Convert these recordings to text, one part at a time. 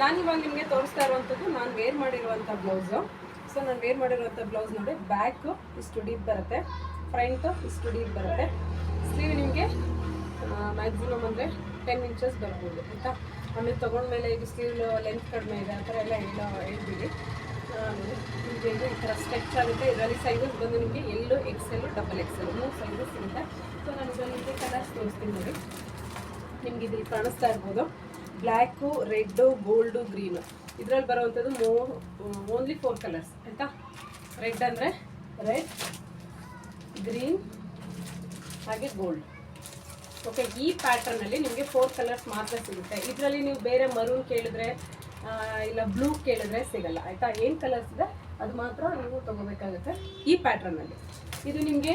ನಾನು ನಿಮಗೆ ತೋರಿಸ್ತಾ ಇರುವಂಥದ್ದು ನಾನು ವೇರ್ ಮಾಡಿರುವಂಥ ಬ್ಲೌಸು ಸೊ ನಾನು ವೇರ್ ಮಾಡಿರುವಂಥ ಬ್ಲೌಸ್ ನೋಡಿ ಬ್ಯಾಕು ಇಷ್ಟು ಡೀಪ್ ಬರುತ್ತೆ ಫ್ರಂಟು ಇಷ್ಟು ಡೀಪ್ ಬರುತ್ತೆ. ಸ್ಲೀವ್ ನಿಮಗೆ ಮ್ಯಾಕ್ಸಿಮಮ್ ಅಂದರೆ ಟೆನ್ ಇಂಚಸ್ ಬರ್ಬೋದು, ಆಯಿತಾ? ಆಮೇಲೆ ತೊಗೊಂಡ್ಮೇಲೆ ಇದು ಸ್ಲೀವ್ ಲೆಂತ್ ಕಡಿಮೆ ಇದೆ, ಆ ಥರ ಎಲ್ಲ ಎಲ್ಲ ಹೇಳ್ತೀವಿ. ನಿಮಗೆ ಇದು ಈ ಥರ ಸ್ಟ್ರೆಚ್ ಆಗುತ್ತೆ. ಇದರಲ್ಲಿ ಸೈಜಸ್ ಬಂದು ನಿಮಗೆ L L double X L ಮೂರು ಸೈಜಸ್ ಸಿಗುತ್ತೆ ಸೊ ನಾನು ಇದರಲ್ಲಿ ಕಲರ್ಸ್ ತೋರಿಸ್ತೀನಿ ನೋಡಿ. ನಿಮ್ಗೆ ಇಲ್ಲಿ ಕಾಣಿಸ್ತಾ ಇರ್ಬೋದು. Black, red, gold, green. ಇದರಲ್ಲಿ ಬರುವಂಥದ್ದು ಮೋ, ಓನ್ಲಿ ಫೋರ್ ಕಲರ್ಸ್, ಆಯಿತಾ? ರೆಡ್ ಅಂದರೆ ರೆಡ್, ಗ್ರೀನ್, ಹಾಗೆ ಗೋಲ್ಡ್. ಓಕೆ ಈ ಪ್ಯಾಟರ್ನಲ್ಲಿ ನಿಮಗೆ ಫೋರ್ ಕಲರ್ಸ್ ಮಾತ್ರ ಸಿಗುತ್ತೆ. ಇದರಲ್ಲಿ ನೀವು ಬೇರೆ ಮರೂನ್ ಕೇಳಿದ್ರೆ ಇಲ್ಲ ಬ್ಲೂ ಕೇಳಿದ್ರೆ ಸಿಗಲ್ಲ, ಆಯಿತಾ? ಏನು ಕಲರ್ಸ್ ಇದೆ? ಅದು ಮಾತ್ರ ನೀವು ತೊಗೋಬೇಕಾಗುತ್ತೆ ಈ ಪ್ಯಾಟ್ರನಲ್ಲಿ. ಇದು ನಿಮಗೆ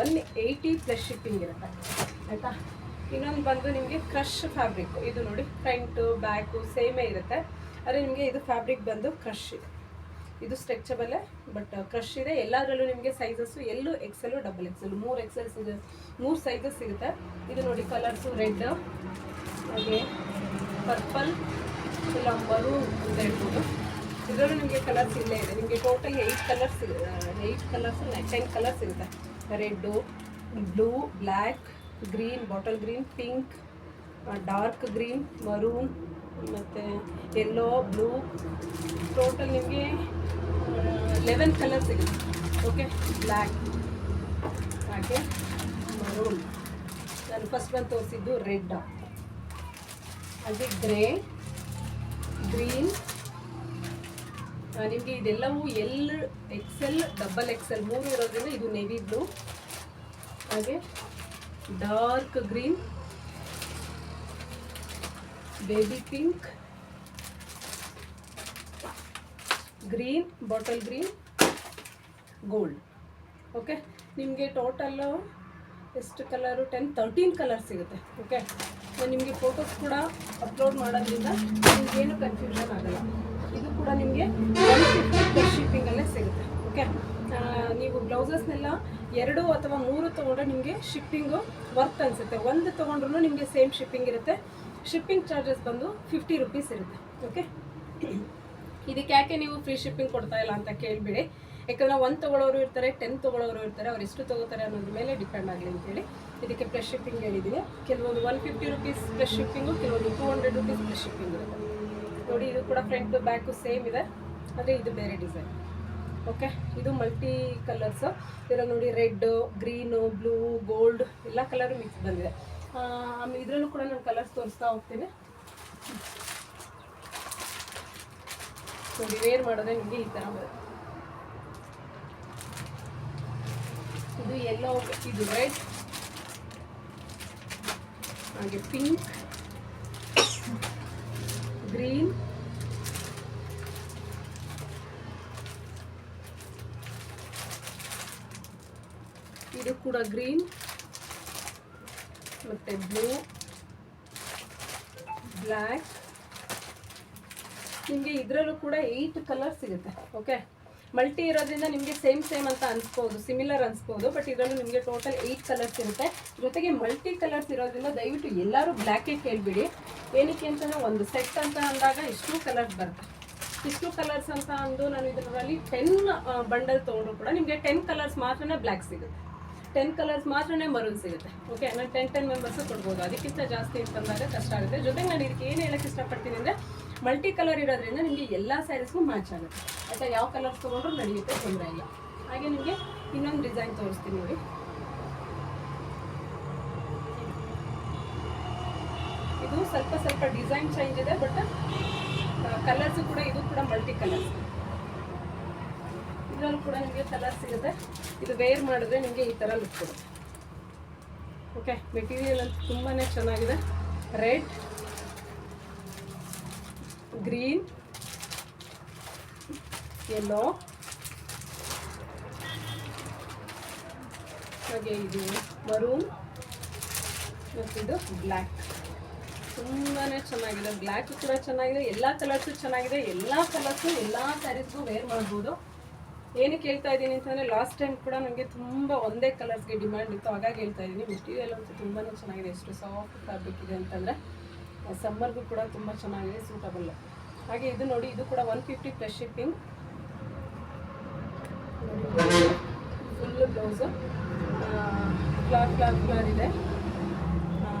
ಒನ್ ಏಯ್ಟಿ ಪ್ಲಸ್ ಶಿಪ್ಪಿಂಗ್ ಇರುತ್ತೆ, ಆಯಿತಾ? ಇನ್ನೊಂದು ಬಂದು ನಿಮಗೆ ಕ್ರಶ್ ಫ್ಯಾಬ್ರಿಕ್ ಇದು ನೋಡಿ ಫ್ರಂಟು ಬ್ಯಾಕು ಸೇಮೇ ಇರುತ್ತೆ. ಆದರೆ ನಿಮಗೆ ಇದು ಫ್ಯಾಬ್ರಿಕ್ ಬಂದು ಕ್ರಶ್ ಇದೆ. ಇದು ಸ್ಟ್ರೆಚಬಲ್ಲೇ ಬಟ್ ಕ್ರಶ್ ಇದೆ. ಎಲ್ಲದರಲ್ಲೂ ನಿಮಗೆ sizes L XL double XL ಮೂರು ಎಕ್ಸೆಲ್ ಸಿಗ, ಮೂರು ಸೈಜಸ್ ಸಿಗುತ್ತೆ. ಇದು ನೋಡಿ ಕಲರ್ಸು ರೆಡ್ ಹಾಗೆ ಪರ್ಪಲ್ ಇಲ್ಲ ಅಂತ ಹೇಳ್ಬೋದು ಇದರಲ್ಲೂ ನಿಮಗೆ ಕಲರ್ಸ್ ಇಲ್ಲೇ ಇದೆ. ನಿಮಗೆ total eight colours eight colours ten colours ಇರುತ್ತೆ red blue black green, bottle green, pink dark green, maroon, ಮತ್ತು ಯೆಲ್ಲೋ ಬ್ಲೂ. ಟೋಟಲ್ ನಿಮಗೆ ಲೆವೆನ್ ಕಲರ್ ಸಿಗುತ್ತೆ. ಓಕೆ ಬ್ಲ್ಯಾಕ್ ಹಾಗೆ ಮರೂನ್. ನಾನು ಫಸ್ಟ್ ಬಂದು ತೋರಿಸಿದ್ದು ರೆಡ್. ಹಾಗೆ ಗ್ರೇ, ಗ್ರೀನ್. ನಿಮಗೆ ಇದೆಲ್ಲವೂ ಎಲ್ ಎಕ್ಸೆಲ್ ಡಬಲ್ ಎಕ್ಸೆಲ್ ಮೂರು ಇರೋದ್ರಿಂದ ಇದು ನೆವಿ ಬ್ಲೂ ಹಾಗೆ dark green baby pink green bottle green gold okay ನಿಮಗೆ ಟೋಟಲ್ಲು ಎಷ್ಟು ಕಲರು ಟೆನ್ ತರ್ಟೀನ್ ಕಲರ್ ಸಿಗುತ್ತೆ. ಓಕೆ ನಿಮಗೆ ಫೋಟೋಸ್ ಕೂಡ ಅಪ್ಲೋಡ್ ಮಾಡೋದ್ರಿಂದ ನಿಮಗೇನು ಕನ್ಫ್ಯೂಷನ್ ಆಗಲ್ಲ. ಇದು ಕೂಡ ನಿಮಗೆ ಒನ್ ಶಿಪ್ಪಿಂಗಲ್ಲೇ ಸಿಗುತ್ತೆ. ಓಕೆ ನೀವು ಬ್ಲೌಸಸ್ನೆಲ್ಲ ಎರಡು ಅಥವಾ ಮೂರು ತೊಗೊಂಡ್ರೆ ನಿಮಗೆ ಶಿಪ್ಪಿಂಗು ವರ್ತ್ ಅನಿಸುತ್ತೆ. ಒಂದು ತೊಗೊಂಡ್ರು ನಿಮಗೆ ಸೇಮ್ ಶಿಪ್ಪಿಂಗ್ ಇರುತ್ತೆ. ಶಿಪ್ಪಿಂಗ್ ಚಾರ್ಜಸ್ ಬಂದು ಫಿಫ್ಟಿ ರುಪೀಸ್ ಇರುತ್ತೆ. ಓಕೆ ಇದಕ್ಕೆ ಯಾಕೆ ನೀವು ಫ್ರೀ ಶಿಪ್ಪಿಂಗ್ ಕೊಡ್ತಾ ಇಲ್ಲ ಅಂತ ಕೇಳಿಬಿಡಿ. ಯಾಕಂದ್ರೆ ಒಂದು ತೊಗೊಳೋರು ಇರ್ತಾರೆ ಟೆನ್ ತಗೊಳ್ಳೋರು ಇರ್ತಾರೆ, ಅವ್ರು ಎಷ್ಟು ತೊಗೋತಾರೆ ಅನ್ನೋದ್ರ ಮೇಲೆ ಡಿಪೆಂಡ್ ಆಗಲಿ ಅಂತೇಳಿ ಇದಕ್ಕೆ ಪ್ಲಸ್ ಶಿಪ್ಪಿಂಗ್ ಹೇಳಿದ್ದೀನಿ. ಕೆಲವೊಂದು one fifty rupees plus shipping ಕೆಲವೊಂದು two hundred rupees plus shipping ಇರುತ್ತೆ. ನೋಡಿ, ಇದು ಕೂಡ ಫ್ರಂಟ್ ಬ್ಯಾಕು ಸೇಮ್ ಇದೆ. ಆದರೆ ಇದು ಬೇರೆ ಡಿಸೈನ್ ಓಕೆ? ಇದು ಮಲ್ಟಿ ಕಲರ್ಸ್ ಇದರಲ್ಲಿ ನೋಡಿ ರೆಡ್ ಗ್ರೀನು ಬ್ಲೂ ಗೋಲ್ಡ್ ಎಲ್ಲ ಕಲರು ಮಿಕ್ಸ್ ಬಂದಿದೆ. ಇದರಲ್ಲೂ ಕೂಡ ನಾನು ಕಲರ್ಸ್ ತೋರಿಸ್ತಾ ಹೋಗ್ತೀನಿ. ನೋಡಿ ವೇರ್ ಮಾಡೋದೇ ನಿಮಗೆ ಈ ಥರ ಬರುತ್ತೆ. ಇದು ಎಲ್ಲೋ ಇದು ರೆಡ್ ಹಾಗೆ ಪಿಂಕ್ ಗ್ರೀನ್ ಇದು ಕೂಡ ಗ್ರೀನ್, ಮತ್ತೆ ಬ್ಲೂ, ಬ್ಲ್ಯಾಕ್. ನಿಮಗೆ ಇದರಲ್ಲೂ ಕೂಡ ಏಯ್ಟ್ ಕಲರ್ ಸಿಗುತ್ತೆ ಓಕೆ ಮಲ್ಟಿ ಇರೋದ್ರಿಂದ ನಿಮಗೆ ಸೇಮ್ ಸೇಮ್ ಅಂತ ಅನ್ಸ್ಬೋದು ಸಿಮಿಲರ್ ಅನ್ಸ್ಬೋದು ಬಟ್ ಇದರಲ್ಲೂ ನಿಮಗೆ ಟೋಟಲ್ ಏಯ್ಟ್ ಕಲರ್ಸ್ ಇರುತ್ತೆ. ಜೊತೆಗೆ ಮಲ್ಟಿ ಕಲರ್ಸ್ ಇರೋದ್ರಿಂದ ದಯವಿಟ್ಟು ಎಲ್ಲರೂ ಬ್ಲ್ಯಾಕೇ ಕೇಳಿಬಿಡಿ. ಏನಕ್ಕೆ ಅಂತಂದರೆ ಒಂದು ಸೆಟ್ ಅಂತ ಅಂದಾಗ ಇಷ್ಟು ಕಲರ್ಸ್ ಬರುತ್ತೆ. ಇಷ್ಟು ಕಲರ್ಸ್ ಅಂತ ಅಂದು ನಾನು ಇದರಲ್ಲಿ ಟೆನ್ ಬಂಡಲ್ ತೊಗೊಂಡ್ರು ಕೂಡ ನಿಮಗೆ ಟೆನ್ ಕಲರ್ಸ್ ಮಾತ್ರನೇ ಬ್ಲ್ಯಾಕ್ ಸಿಗುತ್ತೆ. ಟೆನ್ ಕಲರ್ಸ್ ಮಾತ್ರನೇ ಮರೂನ್ ಸಿಗುತ್ತೆ. ಓಕೆ ನಾನು ಟೆನ್ ಟೆನ್ ಮೆಂಬರ್ಸು ಕೊಡ್ಬೋದು. ಅದಕ್ಕಿಂತ ಜಾಸ್ತಿ ಅಂತಂದಾಗ ಕಷ್ಟ ಆಗುತ್ತೆ. ಜೊತೆಗೆ ನಾನು ಇದಕ್ಕೆ ಏನು ಹೇಳಕ್ಕೆ ಇಷ್ಟಪಡ್ತೀನಿ ಅಂದರೆ ಮಲ್ಟಿ ಕಲರ್ ಇರೋದ್ರಿಂದ ನಿಮಗೆ ಎಲ್ಲ ಸ್ಯಾರೀಸ್ಗೂ ಮ್ಯಾಚ್ ಆಗುತ್ತೆ. ಆಯಿತಾ? ಯಾವ ಕಲರ್ಸ್ ತೊಗೊಂಡ್ರು ನಡೆಯುತ್ತೆ ತೊಂದರೆ ಇಲ್ಲ. ಹಾಗೆ ನಿಮಗೆ ಇನ್ನೊಂದು ಡಿಸೈನ್ ತೋರಿಸ್ತೀನಿ ನೋಡಿ. ಇದು ಸ್ವಲ್ಪ ಸ್ವಲ್ಪ ಡಿಸೈನ್ ಚೇಂಜ್ ಇದೆ ಬಟ್ ಕಲರ್ಸು ಕೂಡ, ಇದು ಕೂಡ ಮಲ್ಟಿ ಕಲರ್ಸ್ ಇದರಲ್ಲೂ ಕೂಡ ನಿಮಗೆ ಕಲರ್ ಸಿಗುತ್ತೆ. ಇದು ವೇರ್ ಮಾಡಿದ್ರೆ ನಿಮಗೆ ಈ ಥರ ಲುಕ್ ಕೊಡುತ್ತೆ. ಓಕೆ ಮೆಟೀರಿಯಲ್ ಅಂತ ತುಂಬಾ ಚೆನ್ನಾಗಿದೆ. ರೆಡ್ ಗ್ರೀನ್ ಎಲ್ಲೋ ಹಾಗೆ ಇದು ಮರೂನ್ ಮತ್ತು ಇದು ಬ್ಲ್ಯಾಕ್ ತುಂಬಾ ಚೆನ್ನಾಗಿದೆ. ಬ್ಲ್ಯಾಕ್ ಕೂಡ ಚೆನ್ನಾಗಿದೆ. ಎಲ್ಲ ಕಲರ್ಸು ಚೆನ್ನಾಗಿದೆ. ಎಲ್ಲ ಕಲರ್ಸು ಎಲ್ಲ ಸ್ಯಾರೀಸ್ಗೂ ವೇರ್ ಮಾಡ್ಬೋದು. ಏನಕ್ಕೆ ಹೇಳ್ತಾ ಇದ್ದೀನಿ ಅಂತಂದರೆ ಲಾಸ್ಟ್ ಟೈಮ್ ಕೂಡ ನನಗೆ ತುಂಬ ಒಂದೇ ಕಲರ್ಸ್ಗೆ ಡಿಮ್ಯಾಂಡ್ ಇತ್ತು. ಹಾಗಾಗಿ ಹೇಳ್ತಾ ಇದ್ದೀನಿ ಮೆಟೀರಿಯಲ್ ಅಂತೂ ತುಂಬಾ ಚೆನ್ನಾಗಿದೆ. ಎಷ್ಟು ಸಾಫ್ಟ್ ಫ್ಯಾಬ್ರಿಕ್ ಇದೆ ಅಂತಂದರೆ ಸಮ್ಮರ್ಗೂ ಕೂಡ ತುಂಬ ಚೆನ್ನಾಗಿದೆ ಸೂಟಬಲ್ ಹಾಗೆ ಇದು ನೋಡಿ, ಇದು ಕೂಡ one fifty plus shipping full blouse flare flare flare ಇದೆ.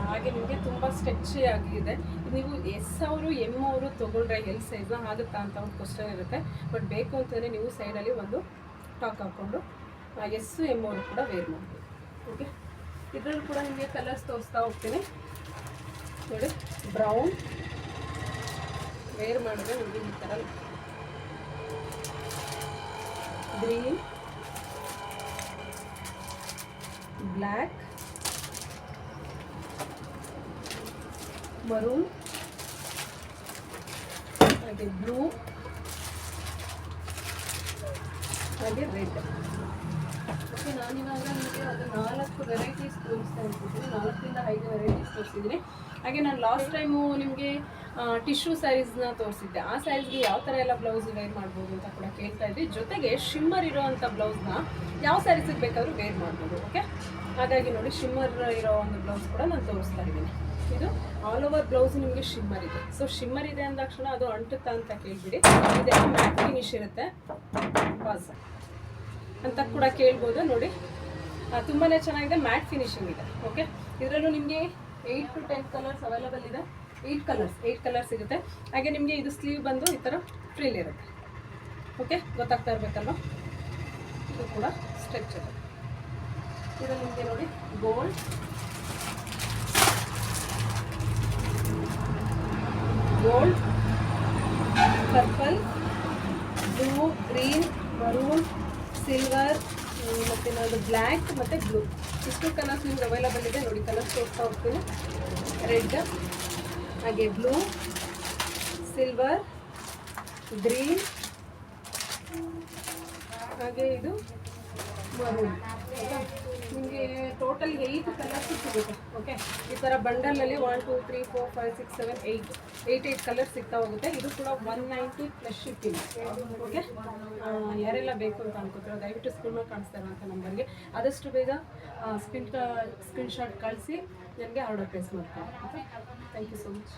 ಹಾಗೆ ನಿಮಗೆ ತುಂಬ ಸ್ಟೆಚ್ಚಿ ಆಗಿದೆ ನೀವು ಎಸ್ ಅವರು ಎಂ ಅವರು ತೊಗೊಂಡ್ರೆ ಎಲ್ ಸೈಜ್ನ ಆಗುತ್ತಾ ಅಂತ ಒಂದು ಕ್ವಶನ್ ಇರುತ್ತೆ. ಬಟ್ ಬೇಕು ಅಂತಂದರೆ ನೀವು ಸೈಡಲ್ಲಿ ಒಂದು ಟಾಕ್ ಹಾಕ್ಕೊಂಡು ಎಸ್ ಎಂ ಅವರು ಕೂಡ ವೇರ್ ಮಾಡ್ಬೋದು. ಓಕೆ ಇದರಲ್ಲೂ ಕೂಡ ನಿಮಗೆ ಕಲರ್ಸ್ ತೋರಿಸ್ತಾ ಹೋಗ್ತೀನಿ. ನೋಡಿ ಬ್ರೌನ್ ವೇರ್ ಮಾಡಿದ್ರೆ ನಿಮಗೆ ಈ ಥರ ಗ್ರೀನ್ ಬ್ಲ್ಯಾಕ್ ಮರೂನ್ ಹಾಗೆ ಬ್ಲೂ. ಹಾಗೆ ರೆಡ್. ಓಕೆ ನಾನಿವಾಗ ನಿಮಗೆ ಅದು ನಾಲ್ಕು ವೆರೈಟೀಸ್ ತೋರಿಸ್ತಾ ಇರ್ತಿದ್ದೀನಿ ನಾಲ್ಕರಿಂದ ಐದು ವೆರೈಟೀಸ್ ತೋರಿಸಿದ್ದೀನಿ. ಹಾಗೆ ನಾನು ಲಾಸ್ಟ್ ಟೈಮು ನಿಮಗೆ ಟಿಶ್ಯೂ ಸ್ಯಾರೀಸ್ನ ತೋರಿಸಿದ್ದೆ. ಆ ಸ್ಯಾರೀಸ್ಗೆ ಯಾವ ಥರ ಎಲ್ಲ ಬ್ಲೌಸ್ ವೇರ್ ಮಾಡ್ಬೋದು ಅಂತ ಕೂಡ ಕೇಳ್ತಾ ಇದ್ವಿ ಜೊತೆಗೆ ಶಿಮ್ಮರ್ ಇರೋವಂಥ ಬ್ಲೌಸ್ನ ಯಾವ ಸ್ಯಾರೀಸಿಗೆ ಬೇಕಾದರೂ ವೇರ್ ಮಾಡ್ಬೋದು ಓಕೆ ಹಾಗಾಗಿ ನೋಡಿ ಶಿಮ್ಮರ್ ಇರೋ ಒಂದು ಬ್ಲೌಸ್ ಕೂಡ ನಾನು ತೋರಿಸ್ತಾ ಇದ್ದೀನಿ. ಇದು ಆಲ್ ಓವರ್ ಬ್ಲೌಸ್ ನಿಮಗೆ ಶಿಮ್ಮರ್ ಇದೆ. ಸೊ ಶಿಮ್ಮರ್ ಇದೆ ಅಂದಾಕ್ಷಣ ಅದು ಅಂಟುತ್ತಾ ಅಂತ ಕೇಳಿಬಿಡಿ. ಇದೆಲ್ಲ ಮ್ಯಾಟ್ ಫಿನಿಶ್ ಇರುತ್ತೆ. ಬಾಸ್ ಅಂತ ಕೂಡ ಕೇಳ್ಬೋದು, ನೋಡಿ. ತುಂಬಾ ಚೆನ್ನಾಗಿದೆ ಮ್ಯಾಟ್ ಫಿನಿಶಿಂಗ್ ಇದೆ. ಓಕೆ ಇದರಲ್ಲೂ ನಿಮಗೆ eight to ten colours available ಇದೆ. ಏಯ್ಟ್ ಕಲರ್ಸ್ ಏಯ್ಟ್ ಕಲರ್ಸ್ ಸಿಗುತ್ತೆ ಹಾಗೆ ನಿಮಗೆ ಇದು ಸ್ಲೀವ್ ಬಂದು ಈ ಥರ ಫ್ರೀಲ್ ಇರುತ್ತೆ. ಓಕೆ ಗೊತ್ತಾಗ್ತಾ ಇರಬೇಕಲ್ವ? ಇದು ಕೂಡ ಸ್ಟ್ರೆಚ್ ಇದೆ ಇದು ನಿಮಗೆ ನೋಡಿ gold gold purple blue green maroon silver ಮತ್ತು ಇನ್ನೊಂದು ಬ್ಲ್ಯಾಕ್ ಮತ್ತು ಬ್ಲೂ ಇಷ್ಟು ಕಲರ್ಸ್ ನಿಮ್ಗೆ ಅವೈಲಬಲ್ ಇದೆ ನೋಡಿ ಕಲರ್ಸ್ ತೋರಿಸ್ತಾ ಹೋಗ್ತೀನಿ. ರೆಡ್ ಹಾಗೆ ಬ್ಲೂ ಸಿಲ್ವರ್ ಗ್ರೀನ್ ಹಾಗೆ ಇದು. ನಿಮಗೆ ಟೋಟಲ್ ಏಯ್ಟ್ ಕಲರ್ಸ್ ಸಿಗುತ್ತೆ ಓಕೆ ಈ ಥರ ಬಂಡಲಲ್ಲಿ one two three four five six seven eight eight eight colours ಸಿಗ್ತಾ ಹೋಗುತ್ತೆ. ಇದು ಕೂಡ one ninety plus shipping okay ಯಾರೆಲ್ಲ ಬೇಕು ಅಂತ ಅನ್ಕೋತಾರೆ, ದಯವಿಟ್ಟು ಸ್ಕ್ರೀನ್ ಕಾಣಿಸ್ತಾ ಇರೋಂಥ ನಂಬರ್ಗೆ ಆದಷ್ಟು ಬೇಗ ಸ್ಕ್ರೀನ್ ಸ್ಕ್ರೀನ್ಶಾಟ್ ಕಳಿಸಿ, ನನಗೆ ಆರ್ಡರ್ ಪ್ಲೇಸ್ ಮಾಡ್ತಾರೆ okay thank you so much